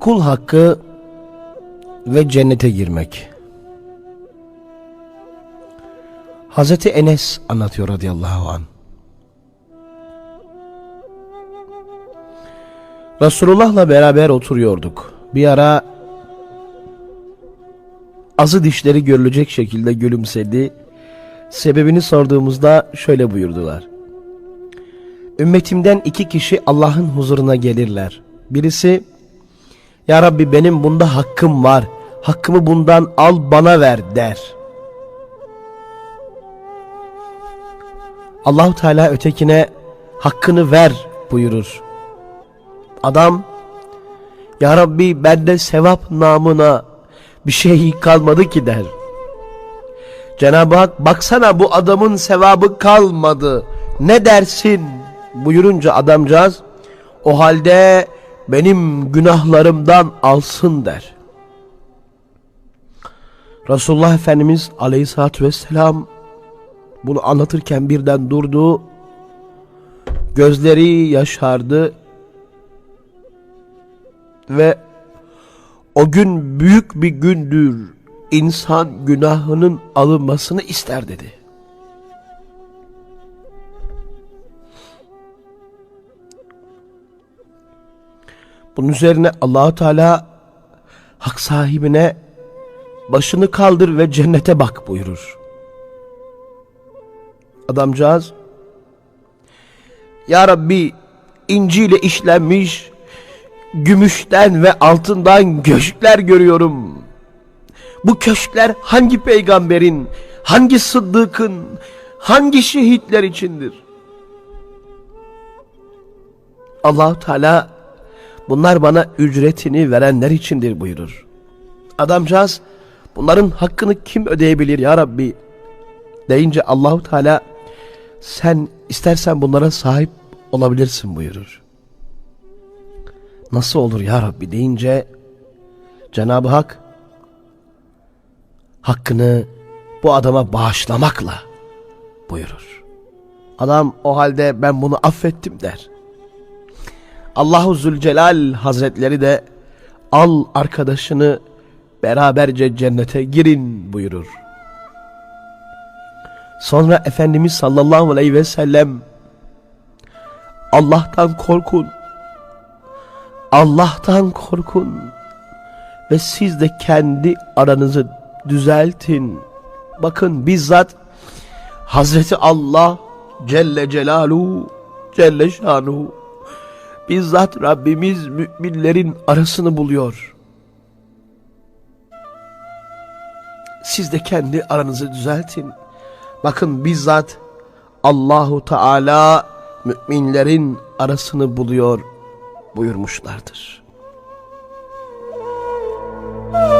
Kul hakkı ve cennete girmek. Hazreti Enes anlatıyor radıyallahu an. Resulullah'la beraber oturuyorduk. Bir ara azı dişleri görülecek şekilde gülümsedi. Sebebini sorduğumuzda şöyle buyurdular. Ümmetimden iki kişi Allah'ın huzuruna gelirler. Birisi, Ya Rabbi benim bunda hakkım var, hakkımı bundan al bana ver der. Allahu Teala ötekine hakkını ver buyurur. Adam, Ya Rabbi bende sevap namına bir şey kalmadı ki der. Cenab-ı Hak baksana bu adamın sevabı kalmadı. Ne dersin? Buyurunca adamcağız o halde benim günahlarımdan alsın der. Resulullah Efendimiz aleyhissalatü vesselam bunu anlatırken birden durdu. Gözleri yaşardı. Ve o gün büyük bir gündür. İnsan günahının alınmasını ister dedi. Bunun üzerine Allahu Teala hak sahibine başını kaldır ve cennete bak buyurur. Adamcağız Ya Rabbi inciyle işlenmiş gümüşten ve altından köşkler görüyorum. Bu köşkler hangi peygamberin, hangi sıddıkın, hangi şehitler içindir? Allahu Teala bunlar bana ücretini verenler içindir buyurur. Adamcağız bunların hakkını kim ödeyebilir ya Rabbi? Deyince Allahu Teala sen istersen bunlara sahip olabilirsin buyurur. Nasıl olur ya Rabbi deyince Cenab-ı Hak hakkını bu adama bağışlamakla buyurur. Adam o halde ben bunu affettim der. Allahu Zülcelal Hazretleri de al arkadaşını beraberce cennete girin buyurur. Sonra Efendimiz sallallahu aleyhi ve sellem Allah'tan korkun. Allah'tan korkun. Ve siz de kendi aranızı düzeltin. Bakın bizzat Hazreti Allah Celle Celaluhu Celle Şanuhu bizzat Rabbimiz müminlerin arasını buluyor. Siz de kendi aranızı düzeltin. Bakın bizzat Allahu Teala müminlerin arasını buluyor buyurmuşlardır. Müzik